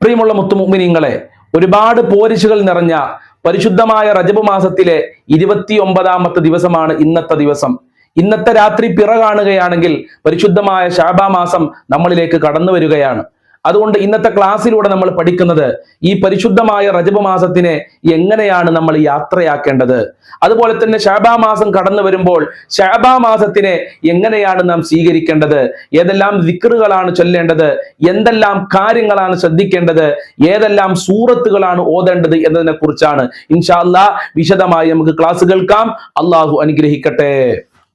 പ്രിയമുള്ള മുത്തുമുമിനിങ്ങളെ ഒരുപാട് പോരിശുകൾ നിറഞ്ഞ പരിശുദ്ധമായ റജബ് മാസത്തിലെ ഇരുപത്തി ഒമ്പതാമത്തെ ദിവസമാണ് ഇന്നത്തെ ദിവസം. ഇന്നത്തെ രാത്രി പിറ കാണുകയാണെങ്കിൽ പരിശുദ്ധമായ ശാബാ മാസം നമ്മളിലേക്ക് കടന്നു വരികയാണ് അതുകൊണ്ട് ഇന്നത്തെ ക്ലാസ്സിലൂടെ നമ്മൾ പഠിക്കുന്നത് ഈ പരിശുദ്ധമായ റജബ് മാസത്തിനെ എങ്ങനെയാണ് നമ്മൾ യാത്രയാക്കേണ്ടത്? അതുപോലെ തന്നെ ഷാബാ മാസം കടന്നു വരുമ്പോൾ ഷാബാ മാസത്തിനെ എങ്ങനെയാണ് നാം സ്വീകരിക്കേണ്ടത്? ഏതെല്ലാം വിക്റുകളാണ് ചൊല്ലേണ്ടത്? എന്തെല്ലാം കാര്യങ്ങളാണ് ശ്രദ്ധിക്കേണ്ടത്? ഏതെല്ലാം സൂറത്തുകളാണ് ഓതേണ്ടത് എന്നതിനെ കുറിച്ചാണ് ഇൻഷാല്ല വിശദമായി നമുക്ക് ക്ലാസ് കേൾക്കാം. അള്ളാഹു അനുഗ്രഹിക്കട്ടെ.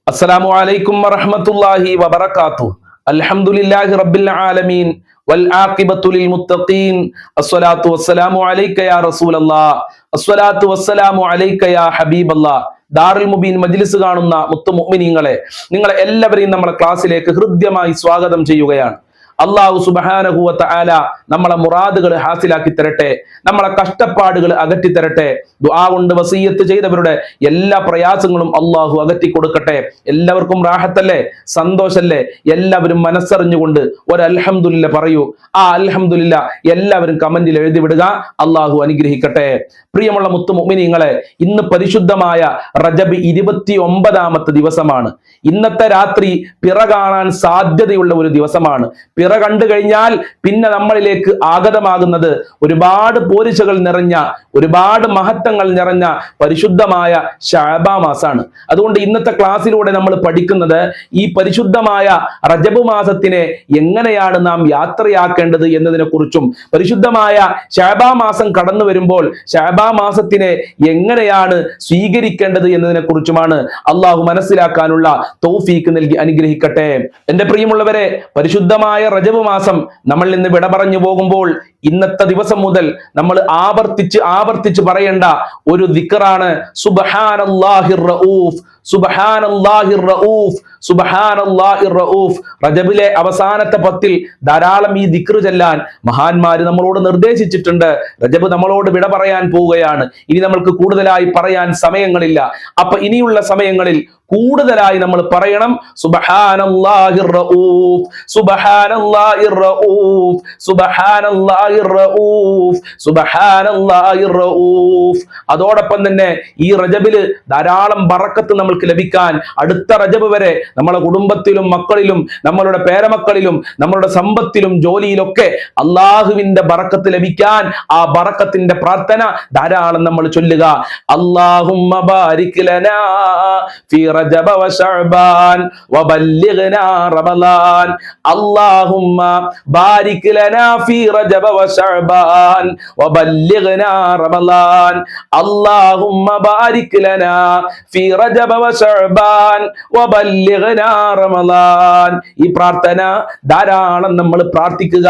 അസ്സലാമു അലൈക്കും വറഹ്മത്തുള്ളാഹി വബറകാതുഹു. അലഹമുല്ലാഹി റബ്ബിൽ ആലമീൻ. والعاقبة للمتقين الصلاة والسلام عليك يا رسول الله الصلاة والسلام عليك يا حبيب الله ദാറുൽ മുബീൻ മജ്ലിസ് കാണുന്ന മുത്തു മുഅ്മിനീങ്ങളെ നിങ്ങളെ എല്ലാവരെയും നമ്മുടെ ക്ലാസ്സിലേക്ക് ഹൃദ്യമായി സ്വാഗതം ചെയ്യുകയാണ് അള്ളാഹു സുബാനഹുവത്ത ആല നമ്മളെ മുറാദുകൾ ഹാസിലാക്കി തരട്ടെ നമ്മളെ കഷ്ടപ്പാടുകൾ അകറ്റി തരട്ടെ ദുആ കൊണ്ട് വസീയത്ത് ചെയ്തവരുടെ എല്ലാ പ്രയാസങ്ങളും അള്ളാഹു അകറ്റി കൊടുക്കട്ടെ. എല്ലാവർക്കും റാഹത്തല്ലേ? സന്തോഷല്ലേ? എല്ലാവരും മനസ്സറിഞ്ഞുകൊണ്ട് ഒരു അൽഹമുല്ല പറയൂ. ആ അൽഹമുല്ല എല്ലാവരും കമന്റിൽ എഴുതി വിടുക അള്ളാഹു അനുഗ്രഹിക്കട്ടെ. പ്രിയമുള്ള മുത്തു മുമിനിങ്ങളെ ഇന്ന് പരിശുദ്ധമായ റജബ് ഇരുപത്തി ഒമ്പതാമത്തെ ദിവസമാണ്. ഇന്നത്തെ രാത്രി പിറ കാണാൻ സാധ്യതയുള്ള ഒരു ദിവസമാണ്. പിറ കണ്ടു കഴിഞ്ഞാൽ പിന്നെ നമ്മളിലേക്ക് ആഗതമാകുന്നത്. ഒരുപാട് പോരിശകൾ നിറഞ്ഞ ഒരുപാട് മഹത്വങ്ങൾ നിറഞ്ഞ പരിശുദ്ധമായ ഷാബാ മാസാണ് അതുകൊണ്ട് ഇന്നത്തെ ക്ലാസ്സിലൂടെ നമ്മൾ പഠിക്കുന്നത് ഈ പരിശുദ്ധമായ റജബ് മാസത്തിനെ എങ്ങനെയാണ് നാം യാത്രയാക്കേണ്ടത് എന്നതിനെ കുറിച്ചും പരിശുദ്ധമായ ഷാബാ മാസം കടന്നു വരുമ്പോൾ ഷാബാ മാസത്തിനെ എങ്ങനെയാണ് സ്വീകരിക്കേണ്ടത് എന്നതിനെ കുറിച്ചുമാണ് അള്ളാഹു മനസ്സിലാക്കാനുള്ള തൗഫീക്ക് നൽകി അനുഗ്രഹിക്കട്ടെ. എന്റെ പ്രിയമുള്ളവരെ പരിശുദ്ധമായ റജബ് മാസം നമ്മൾ ഇന്ന് വിട പറഞ്ഞു പോകുമ്പോൾ ഇന്നത്തെ ദിവസം മുതൽ നമ്മൾ ആവർത്തിച്ച് ആവർത്തിച്ച് പറയേണ്ട ഒരു ദിക്കറാണ് സുബഹാനല്ലാഹിർ റഊഫ് സുബ്ഹാനല്ലാഹിർ റഊഫ് സുബഹാനല്ലാഹിർ റഊഫ്. റജബിലെ അവസാനത്തെ പത്തിൽ ധാരാളം ഈ ദിക്റ് ചെല്ലാൻ മഹാന്മാര് നമ്മളോട് നിർദ്ദേശിച്ചിട്ടുണ്ട്. റജബ് നമ്മളോട് വിട പറയാൻ പോവുകയാണ്. ഇനി നമ്മൾക്ക് കൂടുതലായി പറയാൻ സമയങ്ങളില്ല. അപ്പൊ ഇനിയുള്ള സമയങ്ങളിൽ കൂടുതലായി നമ്മൾ പറയണം സുബഹാനല്ലാഹിർ റഊഫ് സുബഹാനല്ലാഹിർ റഊഫ് സുബഹാനല്ലാഹിർ റഊഫ് സുബഹാനല്ലാഹിർ റഊഫ്. അതോടൊപ്പം തന്നെ ഈ റജബിൽ ധാരാളം ബറക്കത്ത് നമ്മൾക്ക് ലഭിക്കാൻ അടുത്ത റജബ് വരെ നമ്മളെ കുടുംബത്തിലും മക്കളിലും നമ്മളുടെ പേരമക്കളിലും നമ്മളുടെ സമ്പത്തിലും ജോലിയിലൊക്കെ അള്ളാഹുവിന്റെ ബറക്കത്ത് ലഭിക്കാൻ ആ ബറക്കത്തിന്റെ പ്രാർത്ഥന ധാരാളം നമ്മൾ ചൊല്ലുക. അള്ളാഹുമ്മ ബാരിക് ലനാ ഫീ റജബ വബല്ലിഗ്നാ ബാരിക് ലനാ ഫീ റജബ വബല്ലിഗ്നാ ബാരിക് ലനാ ഫീ റജബ ഈ പ്രാർത്ഥന ധാരാളം നമ്മൾ പ്രാർത്ഥിക്കുക.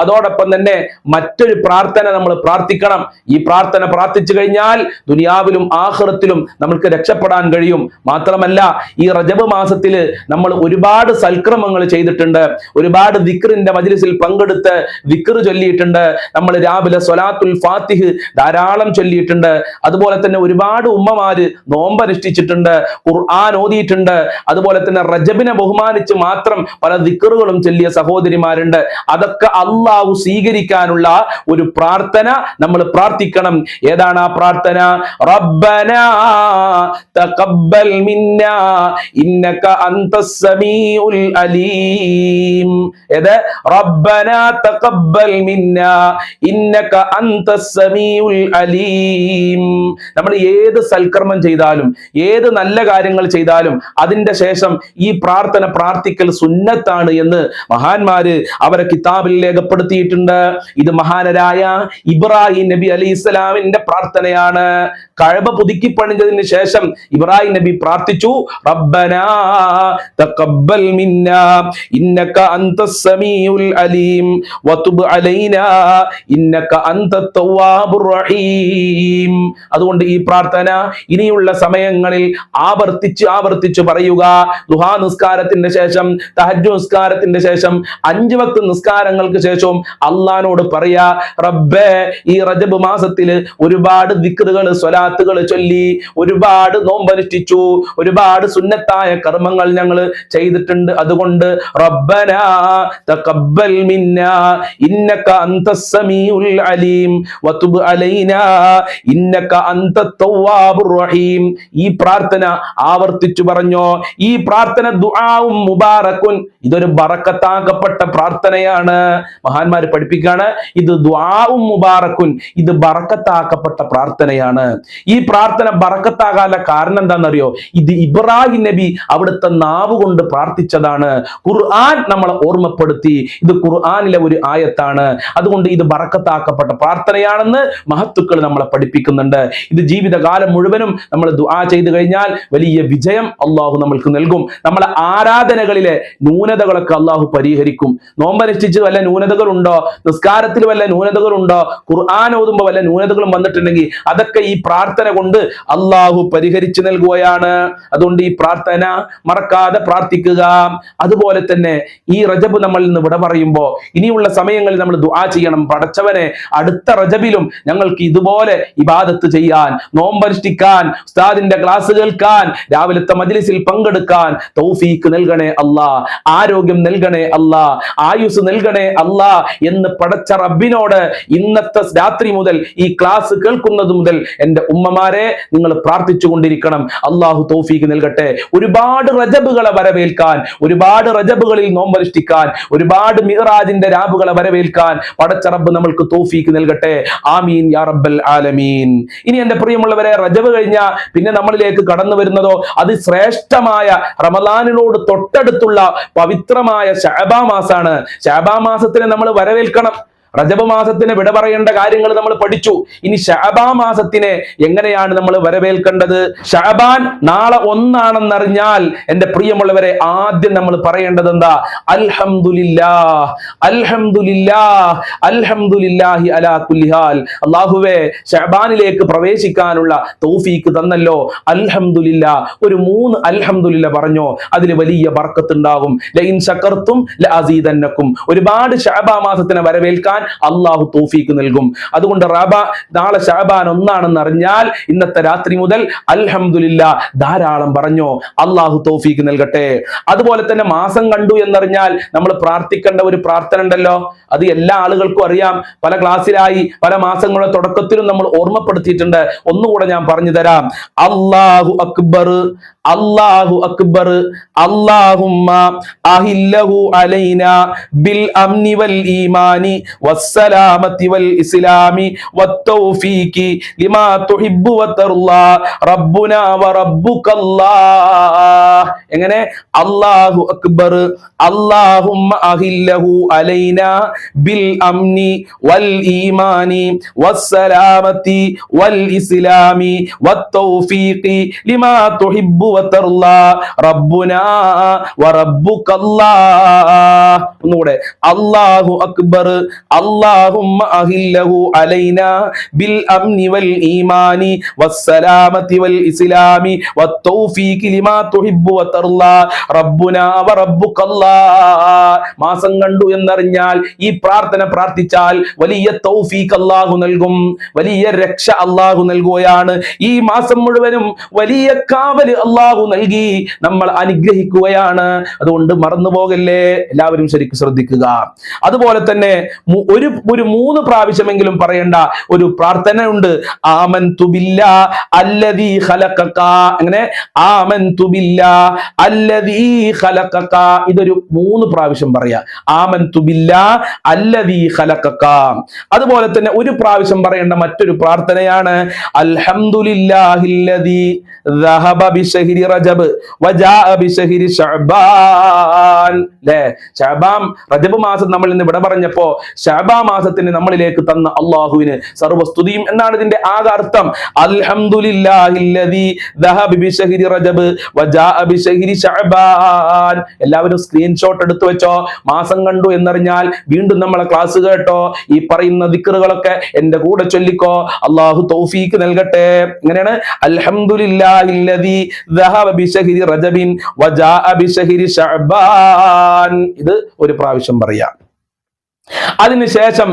അതോടൊപ്പം തന്നെ മറ്റൊരു പ്രാർത്ഥന നമ്മൾ പ്രാർത്ഥിക്കണം. ഈ പ്രാർത്ഥന പ്രാർത്ഥിച്ചു കഴിഞ്ഞാൽ ദുനിയാവിലും ആഹ്റത്തിലും നമ്മൾക്ക് രക്ഷപ്പെടാൻ കഴിയും. മാത്രമല്ല ഈ റജബ് മാസത്തിൽ നമ്മൾ ഒരുപാട് സൽക്രമങ്ങൾ ചെയ്തിട്ടുണ്ട്. ഒരുപാട് ദിക്റിന്റെ മജ്ലിസിൽ പങ്കെടുത്ത് ദിക്ർ ചൊല്ലിയിട്ടുണ്ട്. നമ്മൾ രാവിലെ സൊലാത്തുൽ ഫാത്തിഹ് ധാരാളം ചൊല്ലിയിട്ടുണ്ട്. അതുപോലെ തന്നെ ഒരുപാട് ഉമ്മമാര് നോമ്പനുഷ്ഠിച്ചിട്ടുണ്ട്. ഖുർആൻ ഓതിയിട്ടുണ്ട് അതുപോലെ തന്നെ റജബിനെ ബഹുമാനിച്ച് മാത്രം പല ദിക്റുകളും ചൊല്ലിയ സഹോദരിമാരുണ്ട്. അതൊക്കെ അള്ളാഹു സ്വീകരിക്കാനുള്ള ഒരു പ്രാർത്ഥന നമ്മൾ പ്രാർത്ഥിക്കണം. ഏതാണ് ആ പ്രാർത്ഥന? റബ്ബന തഖബ്ബൽ ഇന്നക അന്തസ് സമീഉൽ അലീം. ഏത്? തഖബ്ബൽ ഇന്നക അന്തസ് സമീഉൽ അലീം. നമ്മൾ ഏത് സൽക്കർമ്മം ചെയ്താലും ഏത് നല്ല കാര്യങ്ങൾ ചെയ്താലും അതിന്റെ ശേഷം ഈ പ്രാർത്ഥന പ്രാർത്ഥിക്കൽ സുന്നത്താണ് എന്ന് മഹാന്മാര് അവരെ കിതാബിൽ രേഖപ്പെടുത്തിയിട്ടുണ്ട്. ഇത് മഹാനരായ ഇബ്രാഹിം നബി അലി ഇസ്ലാമിന്റെ പ്രാർത്ഥനയാണ്. കഴബ പുതുക്കി പണിഞ്ഞതിന് ശേഷം ഇബ്രാഹിം നബി പ്രാർത്ഥിച്ചു തഖബ്ബൽ ഇന്നക സമീഉൽ അലീം അലൈനാ ഇന്നക റഹീം. അതുകൊണ്ട് ഈ പ്രാർത്ഥന ഇനിയുള്ള സമയങ്ങളിൽ ആവർത്തിച്ച് ആവർത്തിച്ച് പറയുക. ദുഹാ നിസ്കാരത്തിന്റെ ശേഷം തഹജു നിസ്കാരത്തിന്റെ ശേഷം അഞ്ചു വക്ത് നിസ്കാരങ്ങൾക്ക് ശേഷവും അള്ളഹാനോട് പറയാ റബ്ബേ ഈ റജബ് മാസത്തിൽ ഒരുപാട് ദിക്റുകൾ സ്വലാത്തുകൾ ചൊല്ലി ഒരുപാട് നോമ്പനുഷ്ഠിച്ചു ഒരുപാട് സുന്നത്തായ കർമ്മങ്ങൾ ഞങ്ങൾ ചെയ്തിട്ടുണ്ട്. അതുകൊണ്ട് റബ്ബന തഖബ്ബൽ ഇന്നക അലീം അലൈനാ ഇന്നക റഹീം. ഈ പ്രാർത്ഥന ആവർത്തിച്ചു പറഞ്ഞോ ഈ പ്രാർത്ഥന ദുആവും മുബാറക്കുൻ ഇതൊരു ബറക്കത്താക്കപ്പെട്ട പ്രാർത്ഥനയാണ്. മഹാന്മാർ പഠിപ്പിക്കുകയാണ് ഇത് ദുആവും മുബാറക്കുൻ ഇത് ബറക്കത്താക്കപ്പെട്ട പ്രാർത്ഥനയാണ്. ഈ പ്രാർത്ഥന ബറക്കത്താകാനുള്ള കാരണം എന്താണെന്നറിയോ? ഇത് ഇബ്രാഹിം നബി അവിടുത്തെ നാവ് കൊണ്ട് പ്രാർത്ഥിച്ചതാണ്. ഖുർആൻ നമ്മളെ ഓർമ്മപ്പെടുത്തി. ഇത് ഖുർആാനിലെ ഒരു ആയത്താണ്. അതുകൊണ്ട് ഇത് ബറക്കത്താക്കപ്പെട്ട പ്രാർത്ഥനയാണെന്ന് മഹത്തുക്കൾ നമ്മളെ പഠിപ്പിക്കുന്നുണ്ട്. ഇത് ജീവിതകാലം മുഴുവനും നമ്മൾ ദുആ ചെയ്തു കഴിഞ്ഞാൽ വലിയ വിജയം അള്ളാഹു നമ്മൾക്ക് നൽകും. നമ്മളെ ആരാധനകളിലെ ന്യൂനതകളൊക്കെ അള്ളാഹു പരിഹരിക്കും. നോമ്പനുഷ്ഠിച്ച് വല്ല ന്യൂനതകളുണ്ടോ? നിസ്കാരത്തിൽ വല്ല ന്യൂനതകളുണ്ടോ? ഖുർആൻ ഓതുമ്പോൾ വല്ല ന്യൂനതകളും വന്നിട്ടുണ്ടെങ്കിൽ അതൊക്കെ ഈ പ്രാർത്ഥന കൊണ്ട് അള്ളാഹു പരിഹരിച്ചു നൽകുകയാണ്. അതുകൊണ്ട് ഈ പ്രാർത്ഥന മറക്കാതെ പ്രാർത്ഥിക്കുക. അതുപോലെ തന്നെ ഈ റജബ് നമ്മൾ ഇന്ന് വിട പറയുമ്പോൾ ഇനിയുള്ള സമയങ്ങളിൽ നമ്മൾ ദുആ ചെയ്യണം. പടച്ചവനെ അടുത്ത റജബിലും ഞങ്ങൾക്ക് ഇതുപോലെ ഇബാദത്ത് ചെയ്യാൻ നോമ്പനുഷ്ഠിക്കാൻ ഉസ്താദിന്റെ ക്ലാസ് കേൾക്കാൻ രാവിലത്തെ മജ്ലിസിൽ പങ്കെടുക്കാൻ തൗഫീക്ക് നൽകണേ അല്ലാ ആരോഗ്യം നൽകണേ അല്ലാ ആയുസ് നൽകണേ അല്ലാ എന്ന് പടച്ച റബ്ബിനോട് ഇന്നത്തെ രാത്രി മുതൽ ഈ ക്ലാസ് കേൾക്കുന്നത് മുതൽ എന്റെ ഉമ്മമാരെ നിങ്ങൾ പ്രാർത്ഥിച്ചു കൊണ്ടിരിക്കണം അള്ളാഹു തൗഫീക്ക് നൽകട്ടെ. ഒരുപാട് റജബുകളെ വരവേൽക്കാൻ ഒരുപാട് റജബുകളിൽ നോമ്പനുഷ്ഠിക്കാൻ ഒരുപാട് മിഹറാജിന്റെ രാബുകളെ വരവേൽക്കാൻ പടച്ച റബ്ബ് നമ്മൾക്ക് തൗഫീക്ക് നൽകട്ടെ. ആമീൻ യാ റബ്ബൽ ആലമീൻ. ഇനി എന്റെ പ്രിയമുള്ളവരെ റജബ് കഴിഞ്ഞ പിന്നെ നമ്മളിലേക്ക് വരുന്നതോ അത് ശ്രേഷ്ഠമായ റമദാനിനോട് തൊട്ടടുത്തുള്ള പവിത്രമായ ഷാബാ മാസാണ്. ഷാബാ മാസത്തിനെ നമ്മൾ വരവേൽക്കണം. റജബ് മാസത്തിന് വിട പറയേണ്ട കാര്യങ്ങൾ നമ്മൾ പഠിച്ചു. ഇനി ഷാബാ മാസത്തിനെ എങ്ങനെയാണ് നമ്മൾ വരവേൽക്കേണ്ടത്? ഷാബാൻ നാളെ ഒന്നാണെന്നറിഞ്ഞാൽ എന്റെ പ്രിയമുള്ളവരെ ആദ്യം നമ്മൾ പറയേണ്ടത് എന്താ? അൽഹംദുലില്ലാ അൽഹംദുലില്ലാ അൽഹംദുലില്ലാഹി അലാ കുല്ലിഹാൽ അള്ളാഹുവേ ഷാബാനിലേക്ക് പ്രവേശിക്കാനുള്ള തൗഫീക്ക് തന്നല്ലോ. അൽഹംദുലില്ല ഒരു മൂന്ന് അൽഹംദുലില്ല പറഞ്ഞോ അതിൽ വലിയ ബർക്കത്ത് ഉണ്ടാകും ലൈൻ ശക്കർത്തും ലഅസീദന്നക്കും. ഒരുപാട് ഷാബാ മാസത്തിനെ വരവേൽക്കാൻ അള്ളാഹു തോഫീക്ക് നൽകും. അതുകൊണ്ട് റബ നാളെ ഷാബാൻ ഒന്നാണെന്ന് അറിഞ്ഞാൽ ഇന്നത്തെ രാത്രി മുതൽ അൽഹമുല്ല ധാരാളം പറഞ്ഞു അള്ളാഹു തോഫീക്ക് നൽകട്ടെ. അതുപോലെ തന്നെ മാസം കണ്ടു എന്നറിഞ്ഞാൽ നമ്മൾ പ്രാർത്ഥിക്കേണ്ട ഒരു പ്രാർത്ഥന ഉണ്ടല്ലോ. അത് എല്ലാ ആളുകൾക്കും അറിയാം. പല ക്ലാസ്സിലായി പല മാസങ്ങളുടെ തുടക്കത്തിലും നമ്മൾ ഓർമ്മപ്പെടുത്തിയിട്ടുണ്ട്. ഒന്നുകൂടെ ഞാൻ പറഞ്ഞു തരാം. അള്ളാഹു അക്ബർ അള്ളാഹു അക്ബർ അള്ളാഹുമ്മ അഹില്ലഹു അലൈന ബിൽ അംനി വൽ ഈമാനി വസ്സലാമത്തി വൽ ഇസ്ലാമി വത്തൗഫീഖി ലിമാ തുഹിബ്ബു വതർലാ റബ്ബുനാ വറബ്ബുകല്ലാഹ്. എങ്ങനെ? അല്ലാഹു അക്ബർ അല്ലാഹുമ്മ അഹില്ലഹു അലൈന ബിൽ അംനി വൽ ഈമാനി വസ്സലാമത്തി വൽ ഇസ്ലാമി വത്തൗഫീഖി ലിമാ തുഹിബ്ബു വതർലാ റബ്ബുനാ വറബ്ബുകല്ലാ ഒന്നുകൂടെ. അല്ലാഹു അക്ബർ അല്ലാഹുമ്മ أهله علينا ബിൽ അംനി വൽ ഈമാനി والتوفيق വൽ ഇസ്ലാമി وترضى ലിമാ തുഹിബ്ബു الله മാസം കണ്ടു എന്നറിഞ്ഞാൽ ഈ പ്രാർത്ഥന പ്രാർത്ഥിച്ചാൽ വലിയ തൗഫീഖ് അല്ലാഹു നൽകും വലിയ രക്ഷ അല്ലാഹു നൽകുകയാണ്. ഈ മാസം മുഴുവനും വലിയ കാവൽ അല്ലാഹു നൽകി നമ്മൾ അനുഗ്രഹിക്കുകയാണ്. അതുകൊണ്ട് മറന്നു പോകല്ലേ എല്ലാവരും ശരിക്കും ശ്രദ്ധിക്കുക. അതുപോലെ തന്നെ ഒരു ഒരു മൂന്ന് പ്രാവശ്യമെങ്കിലും പറയേണ്ട ഒരു പ്രാർത്ഥന ഉണ്ട് ആമൻ തുബില്ല അല്ലദീ ഖലഖക അങ്ങനെ ആമൻ തുബില്ല അല്ലദീ ഖലഖക ഇതൊരു മൂന്ന് പ്രാവശ്യം പറയാ ആമൻ തുബില്ല അല്ലദീ ഖലഖക അതുപോലെ തന്നെ ഒരു പ്രാവശ്യം പറയേണ്ട മറ്റൊരു പ്രാർത്ഥനയാണ് അൽഹംദുലില്ലാഹില്ലദീ ذهب بشهر رجب وجاء بشهر شعبان ല്ലേ ഷാബാം റജബ് മാസം നമ്മൾ ഇന്ന് ഇവിടെ പറഞ്ഞപ്പോ ഷാ ഷാബാ മാസത്തിന് നമ്മളിലേക്ക് തന്ന അള്ളാഹുവിന് സർവസ്തുതിയും എന്നാണ് ഇതിന്റെ ആകെ അർത്ഥം അൽഹംദുലില്ലാഹില്ലദീ ദഹബ ബിശഹരി റജബ് വജാഅ ബിശഹരി ശഅബാൻ. എല്ലാവരും സ്ക്രീൻഷോട്ട് എടുത്തു വെച്ചോ. മാസം കണ്ടു എന്നറിഞ്ഞാൽ വീണ്ടും നമ്മളെ ക്ലാസ് കേട്ടോ. ഈ പറയുന്ന ദിക്കറുകളൊക്കെ എന്റെ കൂടെ ചൊല്ലിക്കോ. അള്ളാഹു തൗഫീക്ക് നൽകട്ടെ. ഇങ്ങനെയാണ് ഇത് ഒരു പ്രാവശ്യം പറയാം. അതിനുശേഷം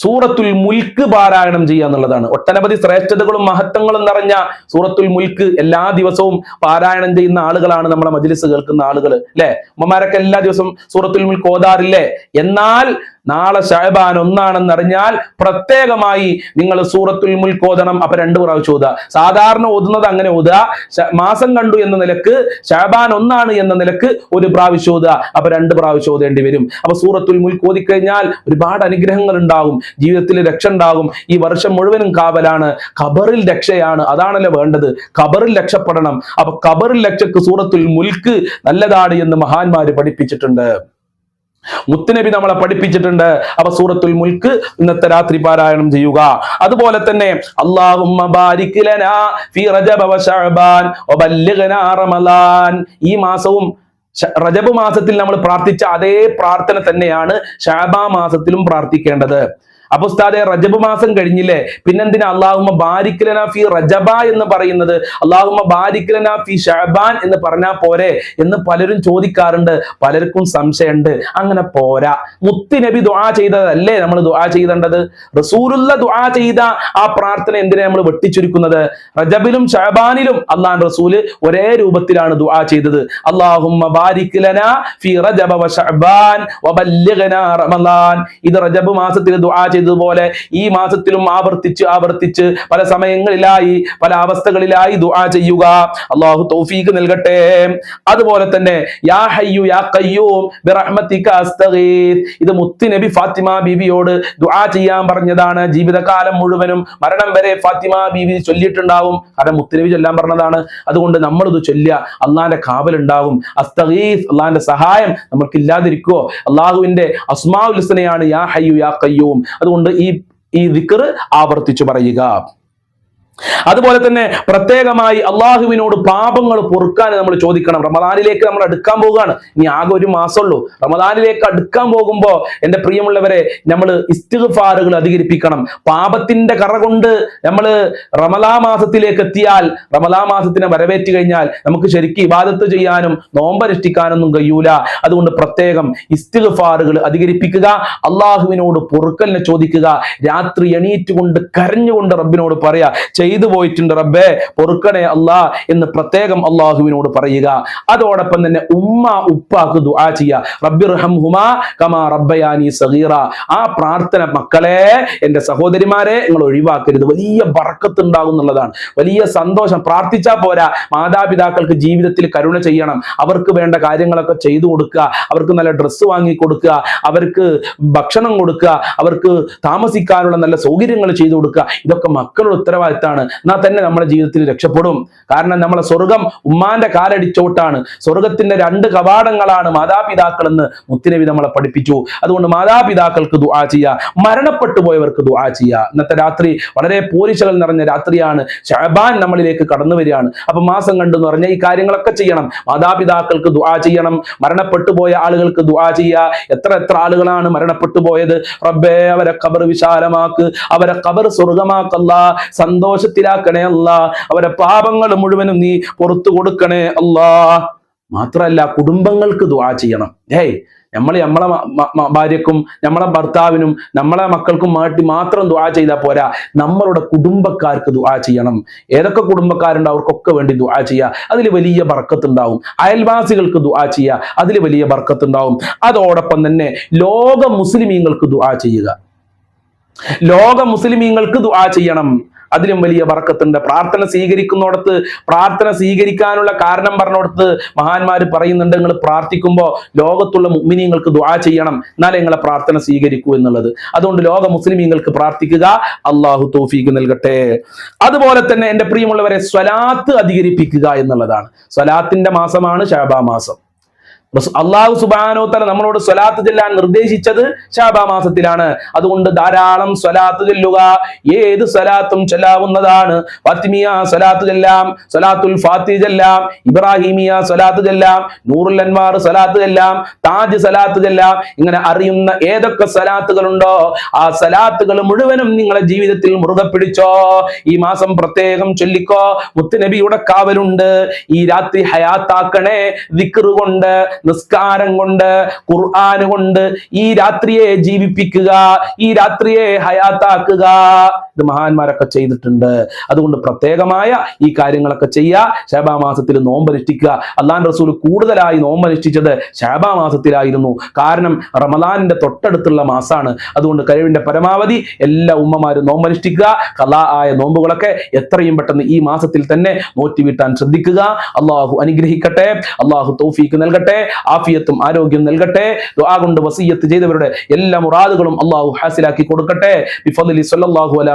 സൂറത്തുൽ മുൽക്ക് പാരായണം ചെയ്യുക എന്നുള്ളതാണ്. ഒട്ടനവധി ശ്രേഷ്ഠതകളും മഹത്വങ്ങളും നിറഞ്ഞ സൂറത്തുൽ മുൽക്ക് എല്ലാ ദിവസവും പാരായണം ചെയ്യുന്ന ആളുകളാണ് നമ്മുടെ മജ്ലിസ് കേൾക്കുന്ന ആളുകൾ അല്ലെ ഉമ്മമാരൊക്കെ എല്ലാ ദിവസവും സൂറത്തുൽ മുൽക്ക് ഓതാറില്ലേ? എന്നാൽ നാളെ ഷഹബാൻ ഒന്നാണെന്ന് അറിഞ്ഞാൽ പ്രത്യേകമായി നിങ്ങൾ സൂറത്തുൽ മുൽക്ക് ഓതണം. അപ്പൊ രണ്ട് പ്രാവശ്യം ഓതുക. സാധാരണ ഓതുന്നത് അങ്ങനെ ഓതുക. മാസം കണ്ടു എന്ന നിലയ്ക്ക് ഷഹബാൻ ഒന്നാണ് എന്ന നിലയ്ക്ക് ഒരു പ്രാവശ്യം ഓതുക. അപ്പൊ രണ്ട് പ്രാവശ്യം ഓതേണ്ടി വരും. അപ്പൊ സൂറത്തുൽ മുൽക്ക് ഓതിക്കഴിഞ്ഞാൽ ഒരുപാട് അനുഗ്രഹങ്ങൾ ഉണ്ടാകും. ജീവിതത്തിൽ രക്ഷ ഉണ്ടാകും. ഈ വർഷം മുഴുവനും കാവലാണ്. ഖബറിൽ രക്ഷയാണ്. അതാണല്ലോ വേണ്ടത്. ഖബറിൽ രക്ഷപ്പെടണം. അപ്പൊ ഖബറിൽ രക്ഷക്ക് സൂറത്തുൽ മുൽക്ക് നല്ലതാണ് എന്ന് മഹാന്മാര് പഠിപ്പിച്ചിട്ടുണ്ട്. മുത്തുനബി നമ്മളെ പഠിപ്പിച്ചിട്ടുണ്ട്. അപ്പൊ സൂറത്തുൽ മുൽക്ക് ഇന്നത്തെ രാത്രി പാരായണം ചെയ്യുക. അതുപോലെ തന്നെ റമളാൻ ഈ മാസവും റജബ് മാസത്തിൽ നമ്മൾ പ്രാർത്ഥിച്ച അതേ പ്രാർത്ഥന തന്നെയാണ് ഷാബാ മാസത്തിലും പ്രാർത്ഥിക്കേണ്ടത്. അപ്പൊ ഉസ്താദെ റജബ് മാസം കഴിഞ്ഞില്ലേ? പിന്നെന്തിനാ? അള്ളാഹുമ ബാരിക്കലന ഫി റജബ എന്ന് പറയുന്നത്. അള്ളാഹുമ ബാരിക്കലന ഫി ഷഅബാൻ എന്ന് പറഞ്ഞാൽ പോരെ എന്ന് പലരും ചോദിക്കാറുണ്ട്. പലർക്കും സംശയമുണ്ട്. അങ്ങനെ പോരാ. മുത്തി നബി ദുആ ചെയ്തതല്ലേ നമ്മൾ ദുആ ചെയ്തേണ്ടത്? റസൂലുള്ള ദുആ ചെയ്ത ആ പ്രാർത്ഥന എന്തിനാ നമ്മൾ വെട്ടിച്ചുരുക്കുന്നത്? റജബിലും ഷഅബാനിലും അള്ളാൻ റസൂൽ ഒരേ രൂപത്തിലാണ് ദുആ ചെയ്തത്. അള്ളാഹുമ്മ ബാരിക്കലന ഫി റജബ വ ഷഅബാൻ വബല്ലിഗ്നാ റമളാൻ ഇത് റജബ് മാസത്തിൽ ദുആ ചെയ്തതുപോലെ ഈ മാസത്തിലും ആവർത്തിച്ച് ആവർത്തിച്ച് പല സമയങ്ങളിലായി പല അവസ്ഥകളിലായി ദുആ ചെയ്യുക. അള്ളാഹു തൗഫീഖ് നൽകട്ടെ. അതുപോലെ തന്നെ യാ ഹയ്യു യാ ഖയ്യൂം ബിറഹ്മതിക അസ്തഗീത്. ഇത് മുത്തി നബി ഫാത്തിമ ബീവിയോട് ദുആ ചെയ്യാൻ പറഞ്ഞതാണ്. ജീവിതകാലം മുഴുവനും മരണം വരെ ഫാത്തിമ ബീവി ചൊല്ലിയിട്ടുണ്ടാവും. കാരണം മുത്തുനബി ചൊല്ലാൻ പറഞ്ഞതാണ്. അതുകൊണ്ട് നമ്മൾ ഇത് ചൊല്ലുക. അള്ളാന്റെ കാവലുണ്ടാവും. അസ്തഗീസ് അള്ളാന്റെ സഹായം നമ്മൾക്ക് ഇല്ലാതിരിക്കുവോ അള്ളാഹുവിന്റെ അസ്മാഉൽ ഹുസ്നയാണ് യാ ഹയ്യു യാ ഖയ്യൂം. അതുകൊണ്ട് ഈ ഈ ദിക്ർ ആവർത്തിച്ചു പറയുക. അതുപോലെ തന്നെ പ്രത്യേകമായി അള്ളാഹുവിനോട് പാപങ്ങൾ പൊറുക്കാൻ നമ്മൾ ചോദിക്കണം. റമദാനിലേക്ക് നമ്മൾ അടുക്കാൻ പോവുകയാണ്. ഇനി ആകെ ഒരു മാസമുള്ളൂ. റമദാനിലേക്ക് അടുക്കാൻ പോകുമ്പോൾ എന്റെ പ്രിയമുള്ളവരെ നമ്മൾ ഇസ്തിഗ്ഫാറുകൾ അധികരിപ്പിക്കണം. പാപത്തിന്റെ കറ കൊണ്ട് നമ്മൾ റമദാ മാസത്തിലേക്ക് എത്തിയാൽ റമദാ മാസത്തിനെ വരവേറ്റ് കഴിഞ്ഞാൽ നമുക്ക് ശരിക്കും ഇബാദത്ത് ചെയ്യാനും നോമ്പനുഷ്ഠിക്കാനൊന്നും കഴിയൂല. അതുകൊണ്ട് പ്രത്യേകം ഇസ്തിഗ്ഫാറുകൾ അധികരിപ്പിക്കുക അള്ളാഹുവിനോട് പൊറുക്കലിനെ ചോദിക്കുക രാത്രി എണീറ്റുകൊണ്ട് കരഞ്ഞുകൊണ്ട് റബ്ബിനോട് പറയാ ചെയ്തു പോയിട്ടുണ്ട് റബ്ബേ. പൊറുക്കണേ അല്ലാ എന്ന് പ്രത്യേകം അള്ളാഹുവിനോട് പറയുക. അതോടൊപ്പം തന്നെ ഉമ്മ ഉപ്പാക്ക് ദുആ ചെയ്യുക. റബ്ബിർഹം ഹുമാ കമാ റബ്ബയാനി സഗീറ. ആ പ്രാർത്ഥന മക്കളെ എന്റെ സഹോദരിമാരെ നിങ്ങൾ ഒഴിവാക്കരുത്. വലിയ ബറക്കത്ത് ഉണ്ടാകും എന്നുള്ളതാണ്. വലിയ സന്തോഷം. പ്രാർത്ഥിച്ചാൽ പോരാ. മാതാപിതാക്കൾക്ക് ജീവിതത്തിൽ കരുണ ചെയ്യണം. അവർക്ക് വേണ്ട കാര്യങ്ങളൊക്കെ ചെയ്തു കൊടുക്കുക. അവർക്ക് നല്ല ഡ്രസ്സ് വാങ്ങി കൊടുക്കുക. അവർക്ക് ഭക്ഷണം കൊടുക്കുക. അവർക്ക് താമസിക്കാനുള്ള നല്ല സൗകര്യങ്ങൾ ചെയ്തു കൊടുക്കുക. ഇതൊക്കെ മക്കളുടെ ഉത്തരവാദിത്തമാണ്. എന്നാൽ തന്നെ നമ്മുടെ ജീവിതത്തിൽ രക്ഷപ്പെടും. കാരണം നമ്മളെ സ്വർഗം ഉമ്മാന്റെ കാലടിച്ചോട്ടാണ്. സ്വർഗത്തിന്റെ രണ്ട് കവാടങ്ങളാണ് മാതാപിതാക്കൾ എന്ന് മുത്തിനവി നമ്മളെ പഠിപ്പിച്ചു. അതുകൊണ്ട് മാതാപിതാക്കൾക്ക് ദുആ ചെയ്യുക മരണപ്പെട്ടു പോയവർക്ക് ദുആ ചെയ്യുക ഇന്നത്തെ രാത്രി വളരെ പോലീസുകൾ നിറഞ്ഞ രാത്രിയാണ്. ഷഹബാൻ നമ്മളിലേക്ക് കടന്നു വരികയാണ്. അപ്പൊ മാസം കണ്ടു എന്ന് പറഞ്ഞാൽ ഈ കാര്യങ്ങളൊക്കെ ചെയ്യണം. മാതാപിതാക്കൾക്ക് ദുആ ചെയ്യണം. മരണപ്പെട്ടു പോയ ആളുകൾക്ക് ദുആ ചെയ്യുക എത്ര എത്ര ആളുകളാണ് മരണപ്പെട്ടു പോയത്? റബ്ബേ അവരെ ഖബർ വിശാലമാക്ക്. അവരെ ഖബർ സ്വർഗമാക്കല്ല. സന്തോഷത്തിലാക്കണേ അല്ല. അവരെ പാപങ്ങൾ മുഴുവനും നീ പുറത്തു കൊടുക്കണേ അല്ലാ. മാത്രല്ല കുടുംബങ്ങൾക്ക് ദുആ ചെയ്യണം. ഏയ് നമ്മൾ നമ്മളെ ഭാര്യക്കും നമ്മളെ ഭർത്താവിനും നമ്മളെ മക്കൾക്കും മാറ്റി മാത്രം ദുആ ചെയ്താൽ പോരാ. നമ്മളുടെ കുടുംബക്കാർക്ക് ദുആ ചെയ്യണം. ഏതൊക്കെ കുടുംബക്കാരുണ്ട് അവർക്കൊക്കെ വേണ്ടി ദുആ ചെയ്യുക അതിൽ വലിയ ബർക്കത്തുണ്ടാവും. അയൽവാസികൾക്ക് ദുആ ചെയ്യുക അതിൽ വലിയ ബർക്കത്തുണ്ടാവും. അതോടൊപ്പം തന്നെ ലോക മുസ്ലിമീങ്ങൾക്ക് ദുആ ചെയ്യുക. ലോക മുസ്ലിമീങ്ങൾക്ക് ദുആ ചെയ്യണം. അതിലും വലിയ വറക്കത്തുണ്ട്. പ്രാർത്ഥന സ്വീകരിക്കുന്നിടത്ത് പ്രാർത്ഥന സ്വീകരിക്കാനുള്ള കാരണം പറഞ്ഞിടത്ത് മഹാന്മാർ പറയുന്നുണ്ട് നിങ്ങൾ പ്രാർത്ഥിക്കുമ്പോൾ ലോകത്തുള്ള മുഅ്മിനീങ്ങൾക്ക് ദ്വാ ചെയ്യണം. എന്നാലേ നിങ്ങളെ പ്രാർത്ഥന സ്വീകരിക്കൂ എന്നുള്ളത്. അതുകൊണ്ട് ലോക മുസ്ലിമീങ്ങൾക്ക് പ്രാർത്ഥിക്കുക. അള്ളാഹു തോഫീക്ക് നൽകട്ടെ. അതുപോലെ തന്നെ എന്റെ പ്രിയമുള്ളവരെ സ്വലാത്ത് അധികരിപ്പിക്കുക എന്നുള്ളതാണ്. സ്വലാത്തിന്റെ മാസമാണ് ഷാബാ മാസം. അള്ളാഹു സുബാനോ തല നമ്മളോട് സ്വലാത്ത് ചെല്ലാൻ നിർദ്ദേശിച്ചത് ഷാബാ മാസത്തിലാണ്. അതുകൊണ്ട് ധാരാളം സ്വലാത്ത് ചെല്ലുക. ഏത് സ്വലാത്തും ചെല്ലാവുന്നതാണ്. ഫാത്തിമിയ സ്വലാത്ത് ചെല്ലാം സ്വലാത്തുൽ ഫാത്തി ചെല്ലാം ഇബ്രാഹിമിയ സ്വലാത്ത് ചെല്ലാം നൂറുൽ സ്വലാത്ത് ചെല്ലാം താജ് സ്വലാത്ത് ചെല്ലാം. ഇങ്ങനെ അറിയുന്ന ഏതൊക്കെ സ്വലാത്തുകളുണ്ടോ ആ സ്വലാത്തുകൾ മുഴുവനും നിങ്ങളെ ജീവിതത്തിൽ മുറുകെ പിടിച്ചോ. ഈ മാസം പ്രത്യേകം ചൊല്ലിക്കോ. മുത്തുനബിയുടെ കാവലുണ്ട്. ഈ രാത്രി ഹയാത്താക്കണേ ദിക്റ് കൊണ്ട് നിസ്കാരം കൊണ്ട് ഖുർആൻ കൊണ്ട് ഈ രാത്രിയെ ജീവിപ്പിക്കുക ഈ രാത്രിയെ ഹയാത്താക്കുക. ഇത് മഹാന്മാരൊക്കെ ചെയ്തിട്ടുണ്ട്. അതുകൊണ്ട് പ്രത്യേകമായ ഈ കാര്യങ്ങളൊക്കെ ചെയ്യുക ഷാബാ മാസത്തിൽ നോമ്പനുഷ്ഠിക്കുക അള്ളാൻ റസൂൽ കൂടുതലായി നോമ്പനുഷ്ഠിച്ചത് ഷാബാ മാസത്തിലായിരുന്നു. കാരണം റമദാനിന്റെ തൊട്ടടുത്തുള്ള മാസമാണ് അതുകൊണ്ട് കഴിവിന്റെ പരമാവധി എല്ലാ ഉമ്മമാരും നോമ്പനുഷ്ഠിക്കുക കലാ ആയ നോമ്പുകളൊക്കെ എത്രയും പെട്ടെന്ന് ഈ മാസത്തിൽ തന്നെ നോറ്റി വീട്ടാൻ ശ്രദ്ധിക്കുക. അള്ളാഹു അനുഗ്രഹിക്കട്ടെ. അള്ളാഹു തൗഫീക്ക് നൽകട്ടെ. ആഫിയത്തും ആരോഗ്യം നൽകട്ടെ. കൊണ്ട് വസീയത്ത് ചെയ്തവരുടെ എല്ലാ മുറാദുകളും അള്ളാഹു ഹാസിലാക്കി കൊടുക്കട്ടെ. ബിഫലി സല്ലാഹു അലാ